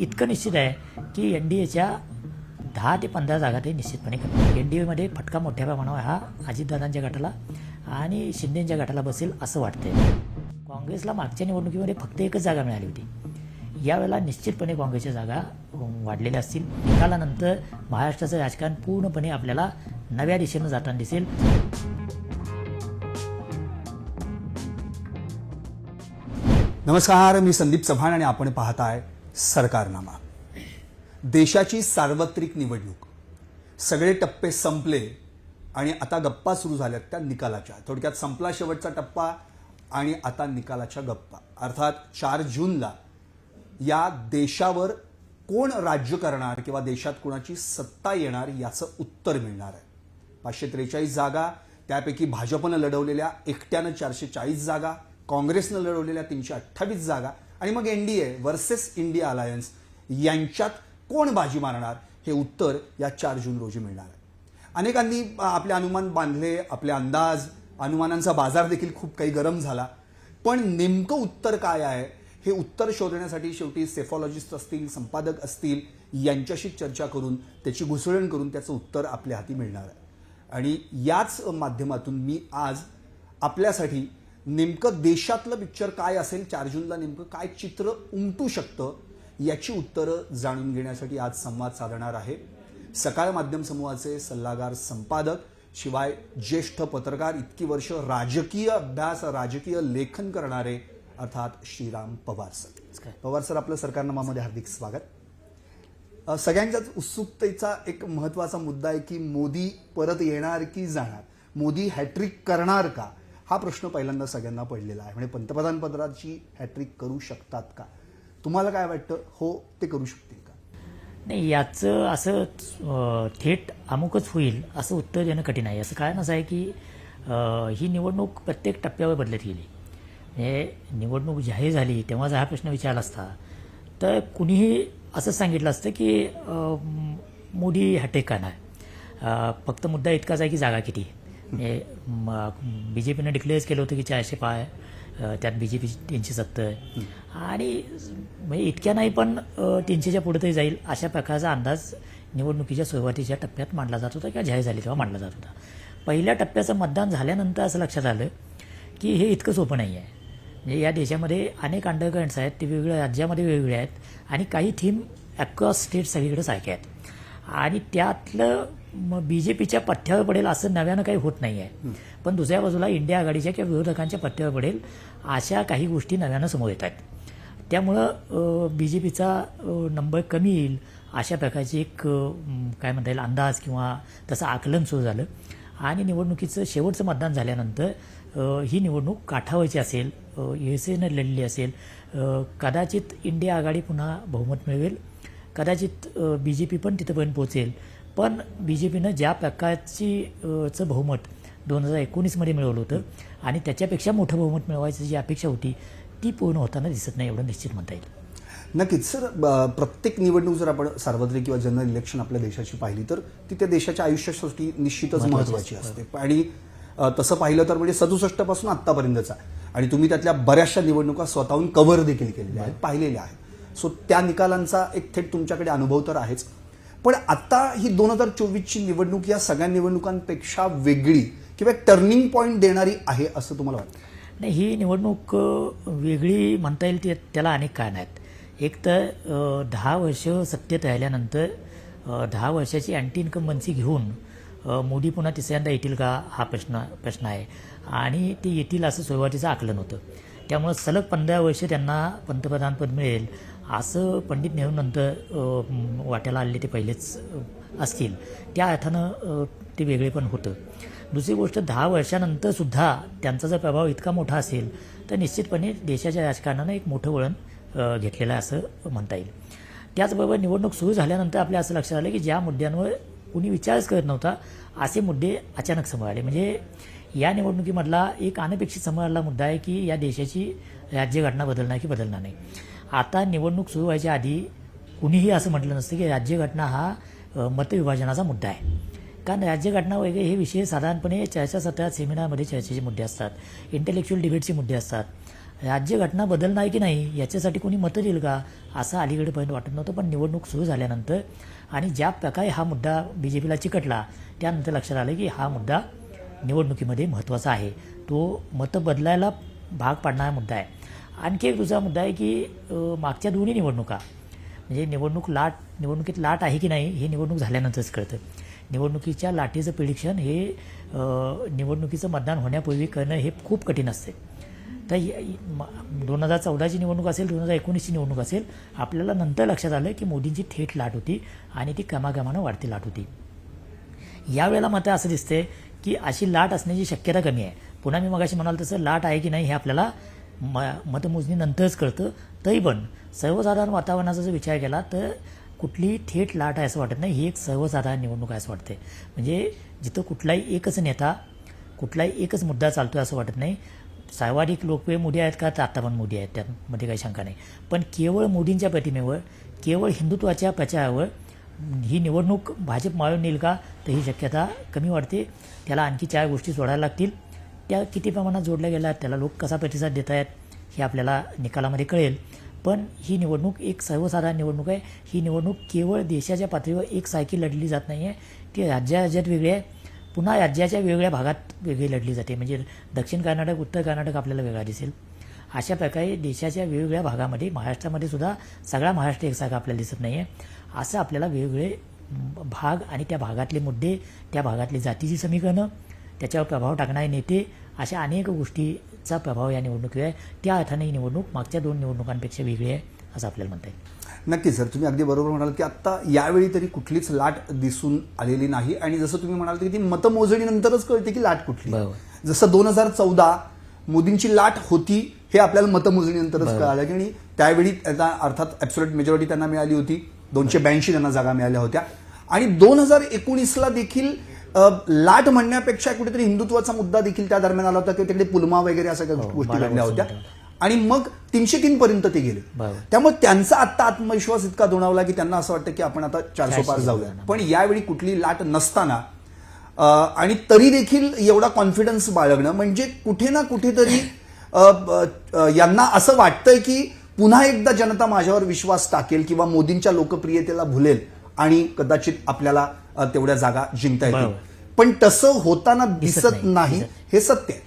इतकं निश्चित आहे की एन डी एच्या दहा ते पंधरा जागा ते निश्चितपणे एन डी एमध्ये फटका मोठ्या प्रमाणावर हा अजितदादांच्या गटाला आणि शिंदेच्या गटाला बसेल असं वाटतंय. काँग्रेसला मागच्या निवडणुकीमध्ये फक्त एकच जागा मिळाली होती. यावेळेला निश्चितपणे काँग्रेसच्या जागा वाढलेल्या असतील. निकालानंतर महाराष्ट्राचं राजकारण पूर्णपणे आपल्याला नव्या दिशेनं जाताना दिसेल. नमस्कार मी संदीप चव्हाण आणि आपण पाहताय सरकारनामा. देशाची सार्वत्रिक निवडणूक. सगळे टप्पे संपले आणि आता गप्पा सुरू झाल्यात त्या निकालाच्या. थोडक्यात संपला शेवटचा टप्पा आणि आता निकालाच्या गप्पा. अर्थात चार जूनला या देशावर कोण राज्य करणार किंवा देशात कोणाची सत्ता येणार याचं उत्तर मिळणार आहे. पाचशे त्रेचाळीस जागा त्यापैकी भाजपनं लढवलेल्या एकट्यानं चारशे चाळीस जागा काँग्रेसनं लढवलेल्या तीनशे अठ्ठावीस जागा आणि मग N D A versus India alliance यांच्यात कोण बाजी मारणार? हे उत्तर या चार जून रोजी मिळणार आहे. अनेकांनी आपले अनुमान बांधले आपले अंदाज अनुमानांचा बाजार देखील खूप काही गरम झाला. पण नेमकं उत्तर काय आहे? हे उत्तर शोधण्यासाठी शेवटी सेफॉलॉजिस्ट असतील संपादक असतील यांच्याशी चर्चा करून त्याची घुसळण करून त्याचं उत्तर आपल्या हाती मिळणार आहे. आणि याच माध्यमातून मी आज आपल्यासाठी नेमकं देशातलं पिक्चर काय असेल चार जूनला नेमकं काय चित्र उमटू शकतं याची उत्तरं जाणून घेण्यासाठी आज संवाद साधणार आहे. सकाळ माध्यम समूहाचे सल्लागार संपादक शिवाय ज्येष्ठ पत्रकार इतकी वर्ष राजकीय अभ्यास राजकीय लेखन करणारे अर्थात श्रीराम पवार सर. पवार सर आपलं सरकारनामामध्ये हार्दिक स्वागत. सगळ्यांच्याच उत्सुकतेचा एक महत्त्वाचा मुद्दा आहे की मोदी परत येणार की जाणार? मोदी हॅट्रिक करणार का? हा प्रश्न पहिल्यांदा सगळ्यांना पडलेला आहे. म्हणजे पंतप्रधान पदाची हॅट्रिक करू शकतात का? तुम्हाला काय वाटतं? हो ते करू शकतील का? नाही याचं असं थेट अमुकच होईल असं उत्तर देणं कठीण आहे. असं कारण असं आहे की ही निवडणूक प्रत्येक टप्प्यावर बदलत गेली. म्हणजे निवडणूक जाहीर झाली तेव्हा जर हा प्रश्न विचारला असता तर कुणीही असं सांगितलं असतं की मोदी हॅट्रिक करणार फक्त मुद्दा इतकाच आहे की जागा किती बी जे पीनं डिक्लेअर केलं होतं की चारशे पाय त्यात बी जे पी तीनशे सत्तर आणि म्हणजे इतक्या नाही पण तीनशेच्या पुढे तरी जाईल अशा प्रकारचा अंदाज निवडणुकीच्या सुरुवातीच्या टप्प्यात मांडला जात होता किंवा जाहीर झाली तेव्हा मांडला जात होता. पहिल्या टप्प्याचं मतदान झाल्यानंतर असं लक्षात आलं की हे इतकं सोपं नाही आहे. म्हणजे या देशामध्ये अनेक अंडरकरंट्स आहेत ते वेगवेगळ्या राज्यामध्ये वेगवेगळे आहेत आणि काही थीम अक्रॉस स्टेट सगळीकडे सारखे आहेत. आणि त्यातलं मग बी जे पीच्या पथ्यावर पडेल असं नव्यानं काही होत नाही आहे पण दुसऱ्या बाजूला इंडिया आघाडीच्या किंवा विरोधकांच्या पथ्यावर पडेल अशा काही गोष्टी नव्यानं समोर येत आहेत. त्यामुळं बी जे पीचा नंबर कमी येईल अशा प्रकारची एक काय म्हणता येईल अंदाज किंवा तसं आकलन सुरू झालं. आणि निवडणुकीचं शेवटचं मतदान झाल्यानंतर ही निवडणूक काठावरची असेल युएसएनं लढली असेल कदाचित इंडिया आघाडी पुन्हा बहुमत मिळवेल. कदाचित बी जे पी पण तिथंपर्यंत पोहोचेल. पण बी जे पीनं ज्या प्रकारची चं बहुमत दोन हजार एकोणीसमध्ये मिळवलं होतं आणि त्याच्यापेक्षा मोठं बहुमत मिळवायची जी अपेक्षा होती ती पूर्ण होताना दिसत नाही एवढं निश्चित म्हणता येईल. नक्कीच. सर प्रत्येक निवडणूक जर आपण सार्वत्रिक किंवा जनरल इलेक्शन आपल्या देशाची पाहिली तर ती त्या देशाच्या आयुष्यासाठी निश्चितच महत्वाची असते. आणि तसं पाहिलं तर म्हणजे सदुसष्टपासून आतापर्यंतचा आणि तुम्ही त्यातल्या बऱ्याचशा निवडणुका स्वतःहून कव्हर देखील केलेल्या आहेत पाहिलेल्या आहेत. सो त्या निकालांचा एक थेट तुमच्याकडे अनुभव तर आहेच. पण आता ही दोन हजार चोवीसची निवडणूक या सगळ्या निवडणुकांपेक्षा वेगळी किंवा टर्निंग पॉईंट देणारी आहे असं तुम्हाला वाटतं? नाही ही निवडणूक वेगळी म्हणता येईल ते त्याला अनेक कारण आहेत. एक तर दहा वर्ष सत्तेत राहिल्यानंतर दहा वर्षाची अँटी इन्कम्बन्सी घेऊन मोदी पुन्हा तिसऱ्यांदा येतील का हा प्रश्न प्रश्न आहे. आणि ते येतील असं सुरुवातीचं आकलन होतं. त्यामुळं सलग पंधरा वर्ष त्यांना पंतप्रधानपद मिळेल. असं पंडित नेहरूनंतर नंतर वाट्याला आलेले ते पहिलेच असतील. त्या अर्थानं ते वेगळे पण होतं. दुसरी गोष्ट दहा वर्षानंतरसुद्धा त्यांचा जर प्रभाव इतका मोठा असेल तर निश्चितपणे देशाच्या राजकारणानं एक मोठं वळण घेतलेलं आहे असं म्हणता येईल. त्याचबरोबर निवडणूक सुरू झाल्यानंतर आपल्या असं लक्षात आलं की ज्या मुद्द्यांवर कुणी विचारच करत नव्हता असे मुद्दे अचानक समोर आले. म्हणजे या निवडणुकीमधला एक अनपेक्षित समोर आलेला मुद्दा आहे की या देशाची राज्यघटना बदलणार की बदलणार नाही. आता निवडणूक सुरू व्हायच्या आधी कुणीही असं म्हटलं नसतं की राज्यघटना हा मतविभाजनाचा मुद्दा आहे. कारण राज्यघटना वगैरे हे विषय साधारणपणे चर्चासत्रात सेमिनारमध्ये चर्चेचे मुद्दे असतात. इंटेलेक्च्युअल डिबेटचे मुद्दे असतात. राज्यघटना बदलणार की नाही याच्यासाठी कोणी मतं देईल का असं अलीकडेपर्यंत वाटत नव्हतं. पण निवडणूक सुरू झाल्यानंतर आणि ज्या प्रकारे हा मुद्दा बी जे पीला चिकटला त्यानंतर लक्षात आलं की हा मुद्दा निवडणुकीमध्ये महत्त्वाचा आहे. तो मतं बदलायला भाग पाडणारा मुद्दा आहे. आणखी एक दुसरा मुद्दा आहे की मागच्या दोन्ही निवडणुका म्हणजे निवडणूक लाट निवडणुकीत लाट आहे की नाही हे निवडणूक झाल्यानंतरच कळतं. निवडणुकीच्या लाटेचं प्रिडिक्शन हे निवडणुकीचं मतदान होण्यापूर्वी करणं हे खूप कठीण असते. तर दोन हजार चौदाची निवडणूक असेल दोन हजार एकोणीसची निवडणूक असेल आपल्याला नंतर लक्षात आलं की मोदींची थेट लाट होती आणि ती क्रमाक्रमानं वाढती लाट होती. यावेळेला मात्र असं दिसतंय की अशी लाट असण्याची शक्यता कमी आहे. पुन्हा मी मगाशी म्हणाल तसं लाट आहे की नाही हे आपल्याला म मतमोजणीनंतरच कळतं. तरी पण सर्वसाधारण वातावरणाचा जर विचार केला तर कुठली थेट लाट आहे असं वाटत नाही. ही एक सर्वसाधारण निवडणूक आहे असं वाटते म्हणजे जिथं कुठलाही एकच नेता कुठलाही एकच मुद्दा चालतो आहे असं वाटत नाही. सर्वाधिक लोकप्रिय मोदी आहेत का? तर आता पण मोदी आहेत. त्यामध्ये काही शंका नाही. पण केवळ मोदींच्या प्रतिमेवर केवळ हिंदुत्वाच्या प्रचारावर ही निवडणूक भाजप मारून नेईल का? तर ही शक्यता कमी वाटते त्याला आणखी चार गोष्टी जोडायला लागतील. त्या किती प्रमाणात जोडल्या गेल्या त्याला लोक कसा प्रतिसाद देत आहेत हे आपल्याला निकालामध्ये कळेल. पण ही निवडणूक एक सर्वसाधारण निवडणूक आहे. ही निवडणूक केवळ देशाच्या पातळीवर एकसारखी लढली जात नाही आहे ती राज्या राज्यात वेगळी आहे. पुन्हा राज्याच्या वेगवेगळ्या भागात वेगळी लढली जाते. म्हणजे दक्षिण कर्नाटक उत्तर कर्नाटक आपल्याला वेगळा दिसेल. अशा प्रकारे देशाच्या वेगवेगळ्या भागामध्ये महाराष्ट्रामध्ये सुद्धा सगळा महाराष्ट्र एकसारखा आपल्याला दिसत नाही आहे असं आपल्याला वेगवेगळे भाग आणि त्या भागातले मुद्दे त्या भागातली जातीची समीकरणं त्याच्यावर प्रभाव टाकणारे नेते अशा अनेक गोष्टीचा प्रभाव या निवडणुकीवर आहे. त्या अर्थाने ही निवडणूक मागच्या दोन निवडणुकांपेक्षा वेगळी आहे असं आपल्याला म्हणता येईल. नक्कीच सर. तुम्ही अगदी बरोबर म्हणाल की आता यावेळी तरी कुठलीच लाट दिसून आलेली नाही. आणि जसं तुम्ही म्हणाल की ती मतमोजणीनंतरच कळते की लाट कुठली. बरोबर. जसं दोन हजार चौदा मोदींची लाट होती हे आपल्याला मतमोजणीनंतरच. कळालं. की आणि त्यावेळी त्यांना अर्थात ऍब्सोल्युट मेजॉरिटी त्यांना मिळाली होती. दोनशे ब्याऐंशी त्यांना जागा मिळाल्या होत्या. आणि दोन हजार एकोणीसला देखील लाट म्हणण्यापेक्षा कुठेतरी हिंदुत्वाचा मुद्दा देखील त्या दरम्यान आला होता की तिकडे पुलमा वगैरे अशा काही हो, गोष्टी घडल्या होत्या. आणि मग तीनशे तीन पर्यंत ते गेले. त्यामुळे त्यांचा आत्ता आत्मविश्वास इतका दोणावला की त्यांना असं वाटतं की आपण आता चारशे पार जाऊया. पण यावेळी कुठली लाट नसताना आणि तरी देखील एवढा कॉन्फिडन्स बाळगणं म्हणजे कुठे ना कुठेतरी यांना असं वाटतंय की पुन्हा एकदा जनता माझ्यावर विश्वास टाकेल किंवा मोदींच्या लोकप्रियतेला भुलेल आणि कदाचित आपल्याला तेवढ्या जागा जिंकता येतील. पण तसं होताना दिसत नाही. हे सत्य आहे.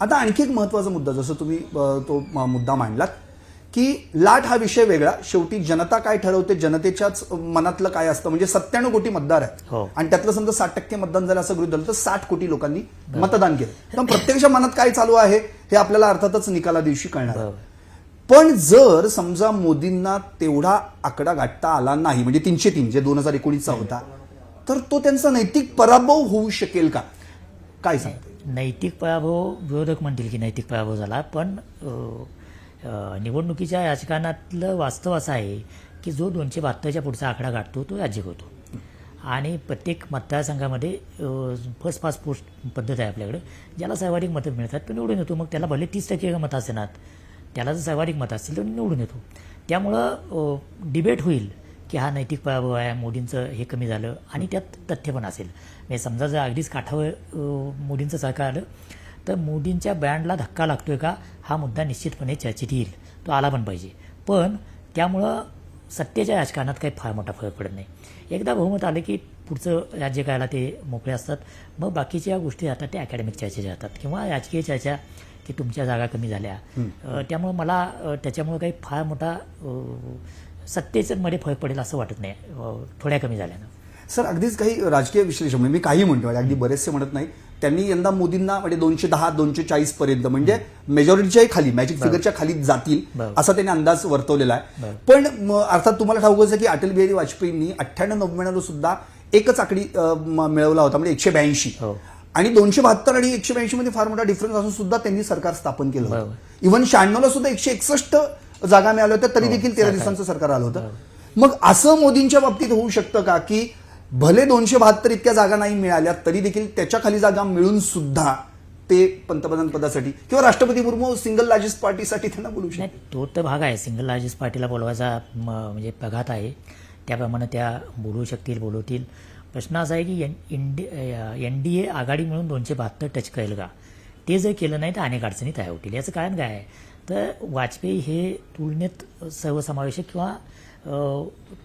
आता आणखी एक महत्त्वाचा मुद्दा जसं तुम्ही तो मुद्दा मांडलात की लाट हा विषय वेगळा. शेवटी जनता काय ठरवते? जनतेच्याच मनातलं काय असतं? म्हणजे सत्त्याण्णव कोटी मतदार आहेत. हो. आणि त्यातलं समजा साठ टक्के मतदान झालं असं गृहित धरलं तर साठ कोटी लोकांनी मतदान केलं. पण प्रत्यक्ष मनात काय चालू आहे? हे आपल्याला अर्थातच निकाला दिवशी कळणार पण जर समजा मोदींना तेवढा आकडा गाठता आला नाही म्हणजे तीनशे तीन जे दोन हजार एकोणीसचा होता तर तो त्यांचा नैतिक पराभव होऊ शकेल का? काय सांगते नैतिक पराभव विरोधक म्हणतील की नैतिक पराभव झाला पण निवडणुकीच्या राजकारणातलं वास्तव असं आहे की जो दोनशे बहात्तरच्या पुढचा आकडा गाठतो तो राज्य होतो आणि प्रत्येक मतदारसंघामध्ये फर्स्ट पास पोस्ट पद्धत आहे आपल्याकडे ज्याला सर्वाधिक मतं मिळतात तो निवडून येतो. मग त्याला भले तीस टक्के मतं असेनात त्याला जर सर्वाधिक मतं असतील तर निवडून येतो. त्यामुळं डिबेट होईल की हा नैतिक पराभव आहे मोदींचं हे कमी झालं आणि त्यात तथ्य पण असेल. म्हणजे समजा जर अगदीच काठावर मोदींचं सरकार आलं तर मोदींच्या ब्रँडला धक्का लागतोय का? हा मुद्दा निश्चितपणे चर्चेत येईल. तो आला पण पाहिजे. पण त्यामुळं सत्तेच्या राजकारणात काही फार मोठा फरक पडत नाही. एकदा बहुमत आलं की पुढचं राज्य करायला ते मोकळे असतात. मग बाकीच्या गोष्टी राहतात त्या अकॅडमिक चर्चेच्या राहतात किंवा राजकीय चर्चा की तुमच्या जागा कमी झाल्या. त्यामुळं मला त्याच्यामुळं काही फार मोठा सत्तेचं मध्ये फरक पडेल असं वाटत नाही. थोड्या कमी झाल्यानं. सर अगदीच काही राजकीय विश्लेषण म्हणजे मी काही म्हणतो म्हणजे अगदी बरेचसे म्हणत नाही. त्यांनी यंदा मोदींना म्हणजे दोनशे दहा दोनशे चाळीस पर्यंत म्हणजे मेजॉरिटीच्याही खाली मॅजिक फिगरच्या खाली जातील. असा त्यांनी अंदाज वर्तवलेला आहे. पण अर्थात तुम्हाला ठाऊकच आहे की अटल बिहारी वाजपेयींनी अठ्ठ्याण्णव नव्याण्णव सुद्धा एकच आकडी मिळवला होता म्हणजे एकशे ब्याऐंशी. हो. आणि दोनशे बहात्तर आणि एकशे ब्याऐंशी मध्ये फार मोठा डिफरन्स असून सुद्धा त्यांनी सरकार स्थापन केलं होतं. इव्हन शहाण्णवला सुद्धा एकशे एकसष्ट जागा मिळाल्या होत्या तरी देखील तेरा. दिवसांचं सरकार आलं होतं. मग असं मोदींच्या बाबतीत होऊ शकतं का की भले दोनशे बहात्तर इतक्या जागा नाही मिळाल्या तरी देखील त्याच्याखाली जागा मिळून सुद्धा ते पंतप्रधान पदासाठी किंवा राष्ट्रपती मुर्मू सिंगल लार्जेस्ट पार्टीसाठी त्यांना बोलू नाही शकतात तो तर भाग आहे. सिंगल लार्जेस्ट पार्टीला बोलवायचा म्हणजे प्रघात आहे. त्याप्रमाणे त्या बोलवू शकतील बोलवतील. प्रश्न असा आहे की N INDI N D A आघाडी मिळून दोनशे बहात्तर टच करेल का? ते जर केलं नाही तर अनेक अडचणी तयार होतील याचं कारण काय आहे? तर वाजपेयी हे तुलनेत सर्वसमावेशक किंवा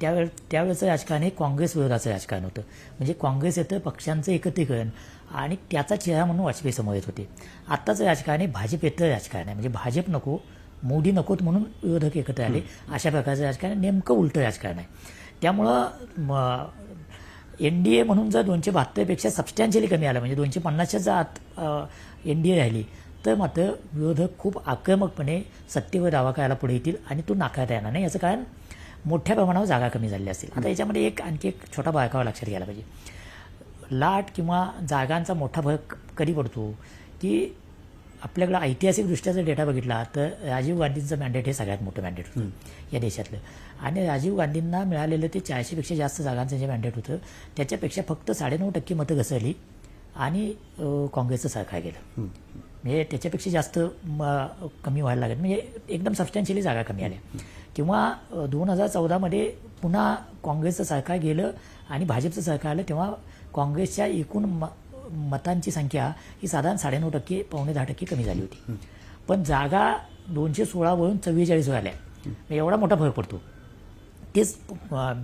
त्यावेळे त्यावेळेचं राजकारण हे काँग्रेस विरोधाचं राजकारण होतं. म्हणजे काँग्रेस येतं पक्षांचं एकत्रीकरण आणि त्याचा चेहरा म्हणून वाजपेयी समोर येत होते. आत्ताचं राजकारण हे भाजप येतं राजकारण आहे. म्हणजे भाजप नको मोदी नकोत म्हणून विरोधक एकत्र आले. अशा प्रकारचं राजकारण नेमकं उलटं राजकारण आहे. त्यामुळं एन डी ए म्हणून जर दोनशे बहात्तरपेक्षा सबस्टॅन्शियली कमी आलं म्हणजे दोनशे पन्नासच्या आत एन डी ए राहिली तर मात्र विरोधक खूप आक्रमकपणे सत्तेवर दावा करायला पुढे येतील आणि तो नाकारता येणार नाही. याचं कारण मोठ्या प्रमाणावर जागा कमी झालेल्या असतील. आता याच्यामध्ये एक आणखी एक छोटा बारकावा लक्षात घ्यायला पाहिजे. लाट किंवा जागांचा मोठा फरक कधी पडतो की आपल्याकडं ऐतिहासिकदृष्ट्या जर डेटा बघितला तर राजीव गांधींचं मॅन्डेट हे सगळ्यात मोठं मॅन्डेट होतं या देशातलं. आणि राजीव गांधींना मिळालेलं ते चारशेपेक्षा जास्त जागांचं जे मॅन्डेट होतं त्याच्यापेक्षा फक्त साडेनऊ टक्के मतं घसरली आणि काँग्रेसचं सरकार गेलं. म्हणजे त्याच्यापेक्षा जास्त म, कमी व्हायला लागत म्हणजे एकदम सबस्टॅन्शियली जागा कमी आल्या. किंवा दोन हजार चौदामध्ये पुन्हा काँग्रेसचं सरकार गेलं आणि भाजपचं सरकार आलं तेव्हा काँग्रेसच्या एकूण म मतांची संख्या ही साधारण साडेनऊ टक्के पावणे दहा टक्के कमी झाली होती. पण जागा दोनशे सोळावरून चव्वेचाळीसवर आल्या. एवढा मोठा फरक पडतो. तेच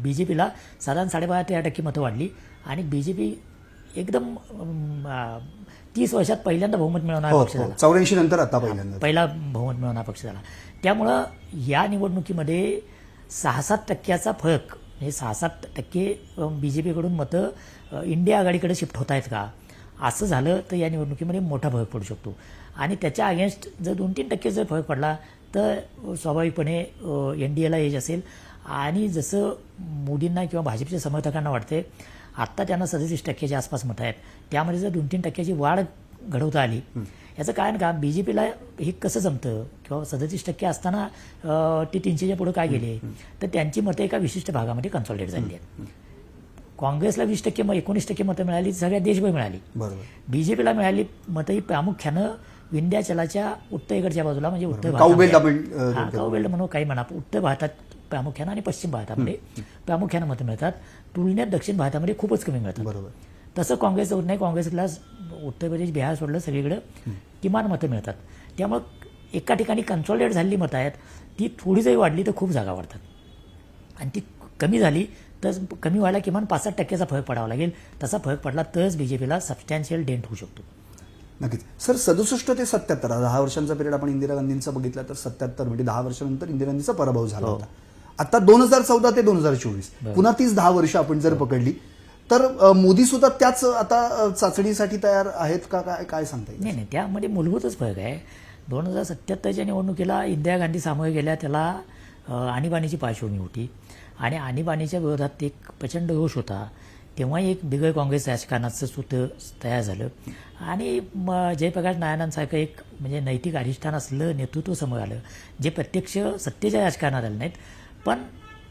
बी जे पीला साधारण साडेबारा तेरा टक्के मतं वाढली. आणि बी जे पी एकदम तीस वर्षात पहिल्यांदा बहुमत मिळवणारा हो पक्ष झाला. चौऱ्याऐंशी नंतर आता पहिल्यांदा पहिला बहुमत मिळवणारा पक्ष झाला. त्यामुळं या निवडणुकीमध्ये सहा सात टक्क्याचा फरक म्हणजे सहा सात टक्के बी जे पीकडून मतं इंडिया आघाडीकडे शिफ्ट होत आहेत का? असं झालं तर या निवडणुकीमध्ये मोठा फरक पडू शकतो. आणि त्याच्या अगेन्स्ट जर दोन तीन टक्के जर फरक पडला तर स्वाभाविकपणे एन डी एला एज असेल. आणि जसं मोदींना किंवा भाजपच्या समर्थकांना वाटते आत्ता त्यांना सदतीस टक्क्याच्या आसपास मतं आहेत. त्यामध्ये जर दोन तीन टक्क्याची वाढ घडवता आली याचं कारण का? बी जे पीला हे कसं जमतं? किंवा सदतीस टक्के असताना ते तीनशेच्या पुढे काय गेले? तर त्यांची मतं एका विशिष्ट भागामध्ये कन्सॉल्टेट झाली आहेत. काँग्रेसला वीस टक्के मग एकोणीस टक्के मतं मिळाली सगळ्या देशभर मिळाली. बी जे पीला मिळाली मतं ही प्रामुख्यानं विंध्याचलाच्या उत्तरेकडच्या बाजूला म्हणजे उत्तर बेल्ट म्हणून काही म्हणा उत्तर भारतात प्रामुख्यानं आणि पश्चिम भारतामध्ये. प्रामुख्यानं मतं मिळतात. तुलनेत दक्षिण भारतामध्ये खूपच कमी मिळतात. बरोबर. तसं काँग्रेस होत नाही. काँग्रेसला उत्तर प्रदेश बिहार सोडलं सगळीकडं किमान मतं मिळतात. त्यामुळं एका ठिकाणी कन्सॉलिडेट झालेली मतं आहेत. ती थोडी जरी वाढली तर खूप जागा वाढतात. आणि ती कमी झाली तर कमी व्हायला किमान पाच सात टक्क्याचा फरक पडावा लागेल. तसा फरक पडला तरच बी जे पीला सबस्टॅन्शियल डेंट होऊ शकतो. नक्कीच. सर सदुसष्ट ते सत्याहत्तर दहा वर्षांचा पिरियड आपण इंदिरा गांधींचा बघितला तर सत्याहत्तर म्हणजे दहा वर्षानंतर इंदिरा गांधीचा पराभव झाला होता. आता दोन हजार चौदा ते दोन हजार चोवीस पुन्हा तीच दहा वर्ष आपण जर पकडली तर मोदी सुद्धा त्याच आता चाचणीसाठी तयार आहेत का? काय काय सांगता येईल? नाही नाही त्यामध्ये मूलभूतच फरक आहे. दोन हजार सत्याहत्तरच्या निवडणुकीला इंदिरा गांधी सामोरे गेल्या त्याला आणीबाणीची पार्श्वभूमी होती. आणि आणीबाणीच्या विरोधात एक प्रचंड रोष होता. तेव्हा एक बिगर काँग्रेस राजकारणाचं सूत्र तयार झालं. आणि म जयप्रकाश नारायणांसारखं एक म्हणजे नैतिक अधिष्ठान असलं नेतृत्व समोर आलं जे प्रत्यक्ष सत्तेच्या राजकारणात आलं नाहीत पण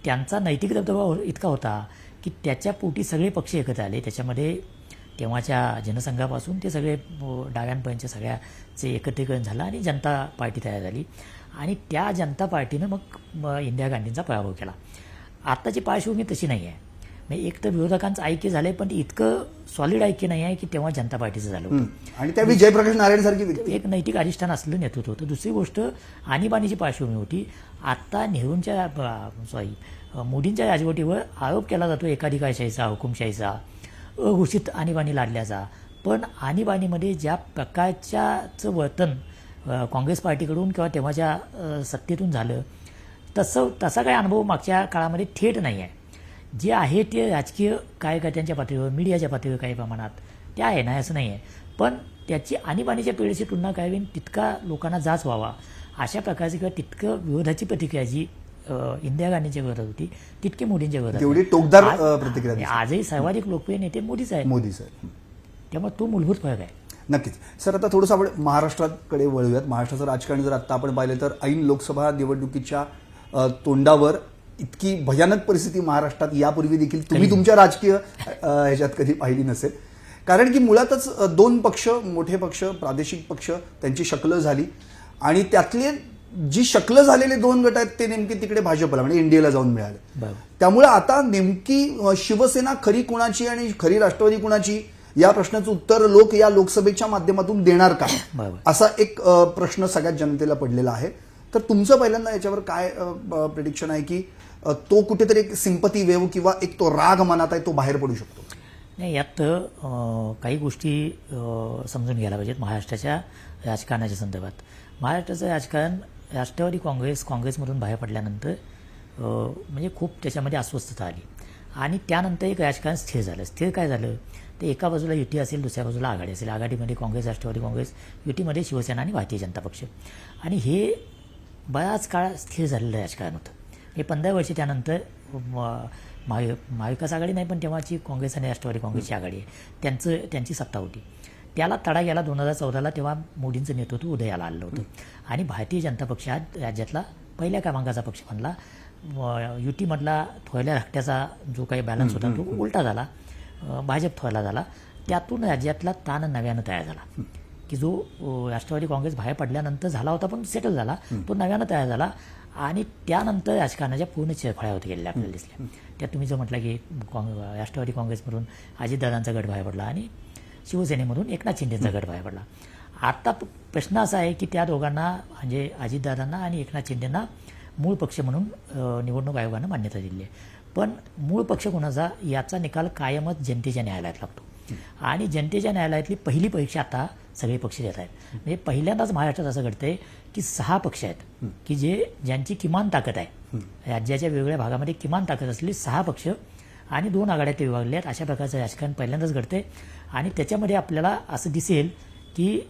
त्यांचा नैतिक दबदबा हो- इतका होता की त्याच्या पोटी सगळे पक्ष एकत्र आले. त्याच्यामध्ये तेव्हाच्या जनसंघापासून ते सगळे अ, डाव्यांपर्यंतच्या सगळ्याचे एकत्रीकरण झालं आणि जनता पार्टी तयार झाली. आणि त्या जनता पार्टीनं मग इंदिरा गांधींचा पराभव केला. आत्ताची पार्श्वभूमी तशी नाही आहे म्हणजे एक तर विरोधकांचं ऐक्य झालंय पण इतकं सॉलिड ऐक्य नाही आहे की तेव्हा जनता पार्टीचं झालं होतं. आणि त्यावेळी जयप्रकाश नारायण सारखी व्यक्ती. एक नैतिक अधिष्ठान असलेलं नेतृत्व होतं. दुसरी गोष्ट आणीबाणीची पार्श्वभूमी होती. आत्ता नेहरूंच्या सॉरी मोदींच्या राजवटीवर आरोप केला जातो एकाधिकारशाहीचा हुकुमशाहीचा अघोषित आणीबाणी लादल्याचा. पण आणीबाणीमध्ये ज्या प्रकारच्याचं वर्तन काँग्रेस पार्टीकडून किंवा तेव्हाच्या सत्तेतून झालं तसं तसा काही अनुभव मागच्या काळामध्ये थेट नाही आहे. जे आहे ते राजकीय कार्यकर्त्यांच्या पातळीवर मीडियाच्या पातळीवर काही प्रमाणात ते आहे ना असं नाही आहे पण त्याची आणीबाणीच्या पिढीशी तुलना करावी आणि तितका लोकांना जाच व्हावा. अशा प्रकारची किंवा तितकं विरोधाची प्रतिक्रिया जी इंदिरा गांधींच्या विरोधात होती तितकी मोदींच्या विरोधात तेवढी नाही. टोकदार, प्रतिक्रिया आजही सर्वाधिक लोकप्रिय नेते मोदीच आहेत. मोदी सर त्यामुळे तो मूलभूत फरक आहे. नक्कीच. सर आता थोडंसं आपण महाराष्ट्राकडे वळूयात. महाराष्ट्राचं राजकारण जर आता आपण पाहिलं तर ऐन लोकसभा निवडणुकीच्या तोंडावर इतकी भयानक परिस्थिती महाराष्ट्रात यापूर्वी देखील तुम्ही तुमच्या राजकीय ह्याच्यात कधी पाहिली नसेल. कारण की मुळातच दोन पक्ष मोठे पक्ष प्रादेशिक पक्ष त्यांची शकलं झाली. आणि त्यातले जी शकलं झालेले दोन गट आहेत ते नेमके तिकडे भाजपला म्हणजे इंडियाला जाऊन मिळाले. त्यामुळे आता नेमकी शिवसेना खरी कुणाची आणि खरी राष्ट्रवादी कुणाची या प्रश्नाचं उत्तर लोक या लोकसभेच्या माध्यमातून देणार का. असा एक प्रश्न सगळ्यात जनतेला पडलेला आहे. तर तुमचं पहिल्यांदा याच्यावर काय प्रिडिक्शन आहे की तो कुठेतरी एक सिंपती वेव किंवा एक तो राग मनात आहे तो बाहेर पडू शकतो. नाही यात काही गोष्टी समजून घ्यायला पाहिजेत महाराष्ट्राच्या राजकारणाच्या संदर्भात. महाराष्ट्राचं राजकारण राष्ट्रवादी काँग्रेस काँग्रेसमधून बाहेर पडल्यानंतर म्हणजे खूप त्याच्यामध्ये अस्वस्थता आली. आणि त्यानंतर एक राजकारण स्थिर झालं. स्थिर काय झालं? ते एका बाजूला युती असेल दुसऱ्या बाजूला आघाडी असेल. आघाडीमध्ये काँग्रेस राष्ट्रवादी काँग्रेस युतीमध्ये शिवसेना आणि भारतीय जनता पक्ष. आणि हे बराच काळ स्थिर झालेलं राजकारण होतं. हे पंधरा वर्षे त्यानंतर म- महावि महाविकास आघाडी नाही पण तेव्हाची काँग्रेस आणि राष्ट्रवादी काँग्रेसची आघाडी आहे. त्यांचं त्यांची सत्ता होती. त्याला तडा गेला दोन हजार चौदाला तेव्हा मोदींचं नेतृत्व उदयाला आलं होतं. आणि भारतीय जनता पक्ष हा राज्यातला पहिल्या क्रमांकाचा पक्ष बनला. युतीमधला थोरल्या धाकट्याचा जो काही बॅलन्स होता तो उलटा झाला. भाजप थोरला झाला. त्यातून राज्यातला ताण नव्यानं तयार झाला. की जो राष्ट्रवादी काँग्रेस बाहेर पडल्यानंतर झाला होता पण सेटल झाला. तो नव्यानं तयार झाला. आणि त्यानंतर राजकारणाच्या पूर्ण चिरफळ्या होत गेलेल्या आपल्याला दिसल्या. त्यात तुम्ही जो म्हटलं की राष्ट्रवादी काँग्रेसमधून अजितदादांचा गट बाहेर पडला आणि शिवसेनेमधून एकनाथ शिंदेचा गट बाहेर पडला. आता प्रश्न असा आहे की त्या दोघांना म्हणजे अजितदादांना आणि एकनाथ शिंदेंना मूळ पक्ष म्हणून निवडणूक आयोगानं मान्यता दिली आहे. पण मूळ पक्ष कोणाचा याचा निकाल कायमच जनतेच्या न्यायालयात लागतो. आणि जनतेच्या न्यायालयातली पहिली परीक्षा आता सगळे पक्ष देत आहेत. म्हणजे पहिल्यांदाच महाराष्ट्रात असं घडतंय की सहा पक्ष आहेत की जे ज्यांची किमान ताकद आहे. राज्याच्या वेगवेगळ्या भागामध्ये किमान ताकद असलेली सहा पक्ष आणि दोन आघाड्या ते विभागले आहेत. अशा प्रकारचं राजकारण पहिल्यांदाच घडतंय. आणि त्याच्यामध्ये आपल्याला असं दिसेल की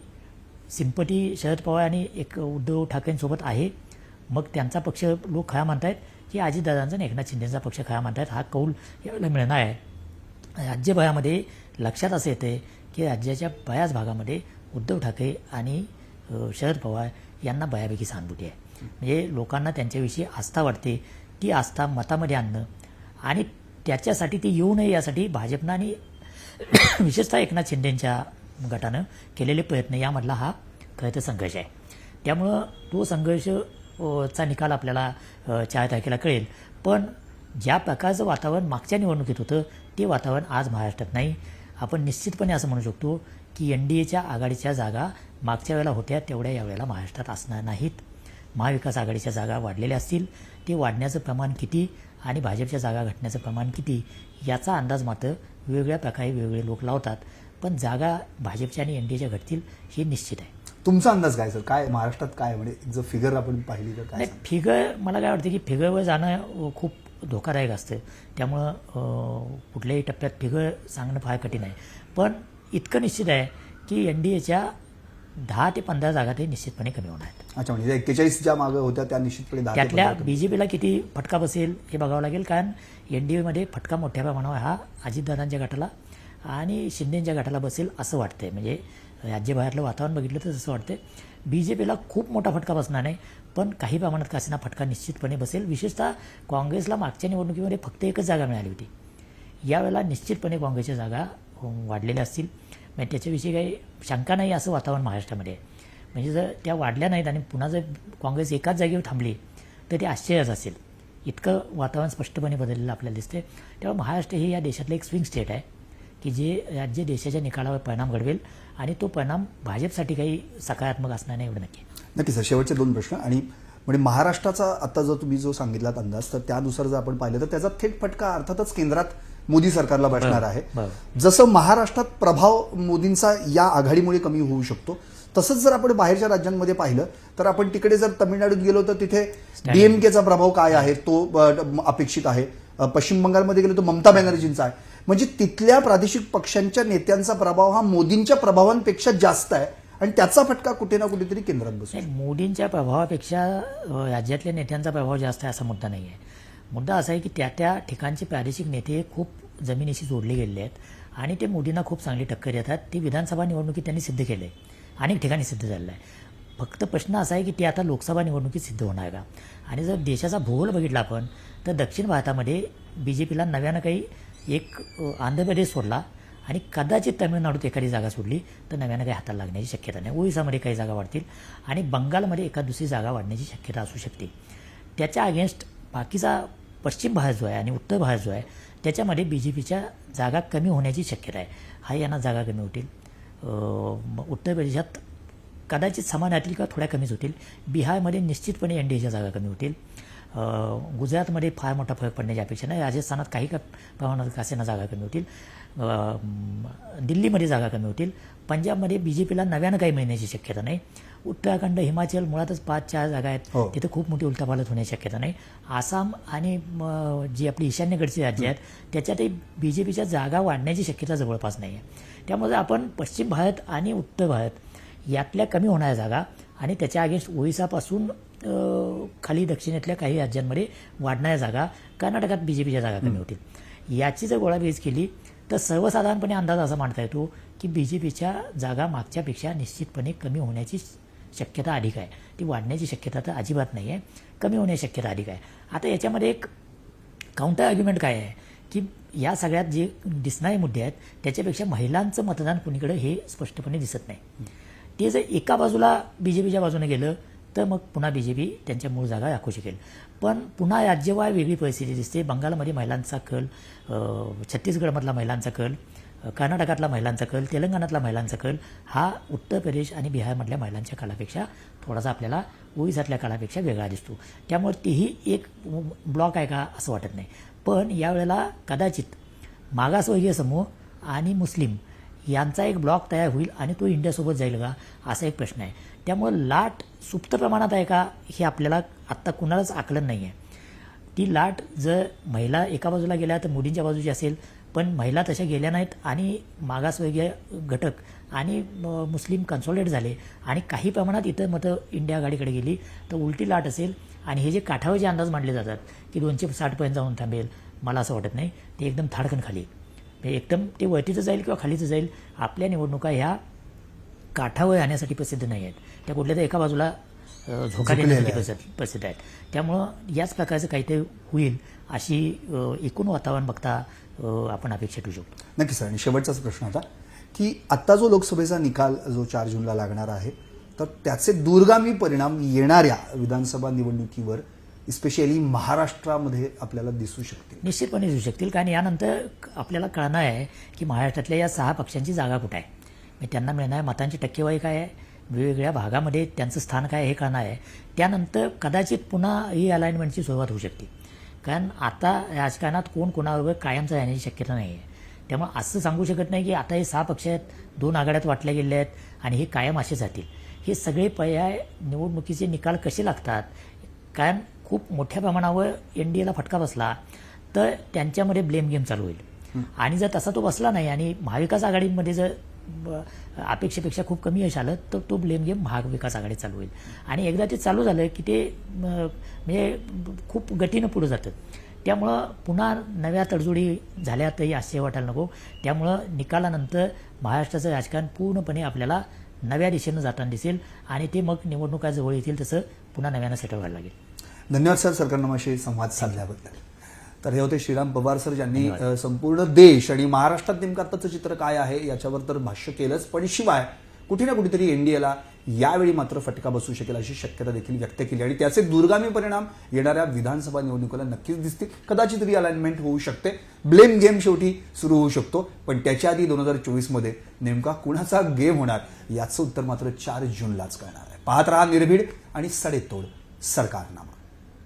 सिंपटी शरद पवार आणि एक उद्धव ठाकरेंसोबत आहे. मग त्यांचा पक्ष लोक खरा मानतायत की अजितदादांचा आणि एकनाथ शिंदेचा पक्ष खरा मानतायत. हा कौल यावेळेला मिळणार आहे. राज्यभरामध्ये लक्षात असं येते की राज्याच्या बऱ्याच भागामध्ये उद्धव ठाकरे आणि शरद पवार यांना बऱ्यापैकी सहानुभूती आहे. म्हणजे लोकांना त्यांच्याविषयी आस्था वाटते ती आस्था मतामध्ये आणणं आणि त्याच्यासाठी ती येऊ नये यासाठी भाजपनं आणि विशेषतः एकनाथ शिंदेंच्या गटानं केलेले प्रयत्न यामधला हा खरं तर संघर्ष आहे. त्यामुळं तो संघर्ष चा निकाल आपल्याला चार तारखेला कळेल. पण ज्या प्रकारचं वातावरण मागच्या निवडणुकीत होतं ते वातावरण आज महाराष्ट्रात नाही. आपण निश्चितपणे असं म्हणू शकतो की एन डी एच्या आघाडीच्या जागा मागच्या वेळेला होत्या तेवढ्या यावेळेला महाराष्ट्रात असणार नाहीत. महाविकास आघाडीच्या जागा वाढलेल्या असतील ते वाढण्याचं प्रमाण किती आणि भाजपच्या जागा घटण्याचं प्रमाण किती याचा अंदाज मात्र वेगवेगळ्या प्रकारे वेगवेगळे लोक लावतात. पण जागा भाजपच्या आणि एन डी एच्या घटतील हे निश्चित आहे. तुमचा अंदाज काय सर? काय महाराष्ट्रात काय म्हणजे जर फिगर आपण पाहिली तर काय फिगर मला काय वाटतं की फिगरवर जाणं खूप धोकादायक असतं. त्यामुळं कुठल्याही टप्प्यात फिगर सांगणं फार कठीण आहे. पण इतकं निश्चित आहे की एन डी एच्या दहा ते पंधरा जागा ते निश्चितपणे कमी होणार आहेत. अच्छा म्हणजे एक्केचाळीस ज्या मागे होत्या त्या निश्चितपणे त्यातल्या पंधरा बी जे पीला किती फटका बसेल हे बघावं लागेल कारण एन डी एमध्ये फटका मोठ्या प्रमाणावर हा अजितदादांच्या गटाला आणि शिंदेच्या गटाला बसेल असं वाटतंय. म्हणजे राज्यभरातलं वातावरण बघितलं तर तसं वाटतंय. बी जे पीला खूप मोठा फटका बसणार नाही पण काही प्रमाणात कासीना फटका निश्चितपणे बसेल. विशेषतः काँग्रेसला मागच्या निवडणुकीमध्ये फक्त एकच जागा मिळाली होती. यावेळेला निश्चितपणे काँग्रेसच्या जागा वाढलेल्या असतील. म्हणजे त्याच्याविषयी काही शंका नाही असं वातावरण महाराष्ट्रामध्ये आहे. म्हणजे जर त्या वाढल्या नाहीत आणि पुन्हा जर काँग्रेस एकाच जागेवर थांबली तर ते आश्चर्यच असेल. इतकं वातावरण स्पष्टपणे बदललेलं आपल्याला दिसते त्यामुळे महाराष्ट्र हे या देशातलं एक स्विंग स्टेट आहे. की जे राज्य देशाच्या निकालावर परिणाम घडवेल आणि तो परिणाम भाजपसाठी काही सकारात्मक असणार नाही एवढं नक्की. नक्की सर. शेवटचे दोन प्रश्न. आणि म्हणजे महाराष्ट्राचा आता जो तुम्ही जो सांगितलात अंदाज तर त्यानुसार जर आपण पाहिलं तर त्याचा थेट फटका अर्थातच केंद्रात मोदी सरकारला बसणार आहे. जसं महाराष्ट्रात प्रभाव मोदींचा या आघाडीमुळे कमी होऊ शकतो तसंच जर आपण बाहेरच्या राज्यांमध्ये पाहिलं तर आपण तिकडे जर तमिळनाडूत गेलो तर तिथे डीएमकेचा प्रभाव काय आहे? तो अपेक्षित आहे. पश्चिम बंगालमध्ये गेलो तर ममता बॅनर्जींचा आहे. म्हणजे तिथल्या प्रादेशिक पक्षांच्या नेत्यांचा प्रभाव हा मोदींच्या प्रभावांपेक्षा जास्त आहे आणि त्याचा फटका कुठे ना कुठेतरी केंद्रात बसतो मोदींच्या प्रभावापेक्षा राज्यातल्या नेत्यांचा प्रभाव जास्त आहे असा मुद्दा नाही आहे. मुद्दा असा आहे की त्या त्या ठिकाणचे प्रादेशिक नेते खूप जमिनीशी जोडले गेलेले आहेत आणि ते मोदींना खूप चांगली टक्कर देतात. ते विधानसभा निवडणुकीत त्यांनी सिद्ध केलं आहे अनेक ठिकाणी सिद्ध झालेलं आहे फक्त प्रश्न असा आहे की ते आता लोकसभा निवडणुकीत सिद्ध होणार का? आणि जर देशाचा भूगोल बघितला आपण तर दक्षिण भारतामध्ये बी जे पीला नव्यानं काही एक आंध्र प्रदेश सोडला आणि कदाचित तामिळनाडूत एखादी जागा सोडली तर नव्यानं काही हाताला लागण्याची शक्यता नाही. ओरिसामध्ये काही जागा वाढतील आणि बंगालमध्ये एखाद दुसरी जागा वाढण्याची शक्यता असू शकते. त्याच्या अगेन्स्ट बाकीचा पश्चिम भारत जो आहे आणि उत्तर भारत जो आहे त्याच्यामध्ये बी जे पीच्या जागा कमी होण्याची शक्यता आहे. हा यांना जागा कमी होतील. मग उत्तर प्रदेशात कदाचित समान राहतील किंवा थोड्या कमीच होतील. बिहारमध्ये निश्चितपणे एन डी एच्या जागा कमी होतील. गुजरातमध्ये फार मोठा फरक पडण्याची अपेक्षा नाही. राजस्थानात काही का प्रमाणात कासेना जागा कमी होतील. दिल्लीमध्ये जागा कमी होतील. पंजाबमध्ये बी जे पीला नव्यानं काही मिळण्याची शक्यता नाही. उत्तराखंड हिमाचल मुळातच पाच चार जागा आहेत. हो. तिथे खूप मोठी उलटापालट होण्याची शक्यता नाही. आसाम आणि जी आपली ईशान्येकडची राज्य आहेत त्याच्यातही बी जे पीच्या जागा वाढण्याची शक्यता जवळपास नाही आहे त्यामुळे आपण पश्चिम भारत आणि उत्तर भारत यातल्या कमी होणाऱ्या जागा आणि त्याच्या अगेन्स्ट ओरिसापासून अ, खाली दक्षिणेतल्या काही राज्यांमध्ये वाढणाऱ्या जागा कर्नाटकात बी जे पीच्या जागा कमी होतील. याची जर गोळाबेज केली तर सर्वसाधारणपणे अंदाज असा मांडता येतो की बी जे पीच्या जागा मागच्यापेक्षा निश्चितपणे कमी होण्याची शक्यता अधिक आहे. ती वाढण्याची शक्यता तर अजिबात नाही आहे कमी होण्याची शक्यता अधिक आहे. आता याच्यामध्ये एक काउंटर आर्ग्युमेंट काय आहे? की या सगळ्यात जे दिसणारे मुद्दे आहेत त्याच्यापेक्षा महिलांचं मतदान कुणीकडे हे स्पष्टपणे दिसत नाही. ते जर एका बाजूला बी जे पीच्या बाजूने गेलं तर मग पुन्हा बी जे पी त्यांच्या मूळ जागा राखू शकेल. पण पुन्हा राज्यवार वेगळी परिस्थिती दिसते. बंगालमध्ये महिलांचा कल छत्तीसगडमधला महिलांचा कल कर्नाटकातला महिलांचा कल तेलंगणातला महिलांचा कल हा उत्तर प्रदेश आणि बिहारमधल्या महिलांच्या कालापेक्षा थोडासा आपल्याला ओरिसातल्या काळापेक्षा वेगळा दिसतो. त्यामुळे तीही एक ब्लॉक आहे का असं वाटत नाही. पण यावेळेला कदाचित मागासवर्गीय समूह आणि मुस्लिम यांचा एक ब्लॉक तयार होईल आणि तो इंडियासोबत जाईल का असा एक प्रश्न आहे. त्यामुळं लाट सुप्त प्रमाणात आहे का हे आपल्याला आत्ता कुणालाच आकलन नाही आहे ती लाट जर महिला एका बाजूला गेल्या तर मुलींच्या बाजूची असेल पण महिला तशा गेल्या नाहीत आणि मागासवर्गीय घटक आणि म- मुस्लिम कन्सॉलिडेट झाले आणि काही प्रमाणात इतर मतं इंडिया आघाडीकडे गेली तर उलटी लाट असेल आणि हे जे काठावर जे अंदाज मांडले जातात की दोनशे साठपर्यंत जाऊन थांबेल मला असं वाटत नाही. ते एकदम थाडकन खाली. एकदम ते वरतीचं जाईल किंवा खालीचं जाईल आपल्या निवडणुका ह्या काठावर आणण्यासाठी प्रसिद्ध नाही आहेत त्या कुठल्या तर एका बाजूला झोका देण्यासाठी आहेत. प्रसिद्ध आहेत. त्यामुळं याच प्रकारचं काहीतरी होईल अशी एकूण वातावरण बघता आपण अपेक्षा ठेवू शकतो. नक्की सर. आणि शेवटचाच प्रश्न होता की आत्ता जो लोकसभेचा निकाल जो चार जूनला लागणार आहे तर त्याचे दूरगामी परिणाम येणाऱ्या विधानसभा निवडणुकीवर स्पेशली महाराष्ट्रामध्ये आपल्याला दिसू शकतील. निश्चितपणे दिसू शकतील. कारण यानंतर आपल्याला कळणार आहे की महाराष्ट्रातल्या या सहा पक्षांची जागा कुठं आहे? म्हणजे त्यांना मिळणाऱ्या मतांची टक्केवारी काय आहे? वेगवेगळ्या भागामध्ये त्यांचं स्थान काय हे कळणार आहे. त्यानंतर कदाचित पुन्हा ही अलाइनमेंटची सुरुवात होऊ शकते. कारण आता राजकारणात कोण कोणाबरोबर कायमचं राहण्याची शक्यता नाही आहे त्यामुळे असं सांगू शकत नाही की आता हे सहा पक्ष आहेत दोन आघाड्यात वाटले गेले आहेत आणि हे कायम असे जातील हे सगळे पर्याय निवडणुकीचे निकाल कसे लागतात? कारण खूप मोठ्या प्रमाणावर एन डी एला फटका बसला तर त्यांच्यामध्ये ब्लेम गेम चालू होईल. आणि जर तसा तो बसला नाही आणि महाविकास आघाडीमध्ये जर अपेक्षेपेक्षा खूप कमी यश आलं तर तो ब्लेम गेम महाविकास आघाडी चालू होईल. आणि एकदा ते चालू झालं की ते म्हणजे खूप गतीनं पुढं जातं. त्यामुळं पुन्हा नव्या तडजोडी झाल्या तरी आश्चर्य वाटायला नको. त्यामुळं निकालानंतर महाराष्ट्राचं राजकारण पूर्णपणे आपल्याला नव्या दिशेनं जाताना दिसेल आणि ते मग निवडणुका जवळ येतील तसं पुन्हा नव्यानं सेटल व्हायला लागेल. धन्यवाद सर. सरकारनामाशी संवाद साधल्याबद्दल. तर हे होते श्रीराम पवार सर ज्यांनी संपूर्ण देश आणि महाराष्ट्रात नेमकं आत्ताचं चित्र काय आहे याच्यावर तर भाष्य केलंच. पण शिवाय कुठे ना कुठेतरी एनडीएला यावेळी मात्र फटका बसू शकेल अशी शक्यता देखील व्यक्त केली. आणि त्याचे दूरगामी परिणाम येणाऱ्या विधानसभा निवडणुकीला नक्कीच दिसतील. कदाचित रिअलाइनमेंट होऊ शकते. ब्लेम गेम शेवटी सुरू होऊ शकतो. पण त्याच्या आधी दोन हजार चोवीसमध्ये नेमका कुणाचा गेम होणार? याचं उत्तर मात्र चार जूनलाच कळणार आहे. पाहत राहा निर्भीड आणि सडेतोड सरकारनामा.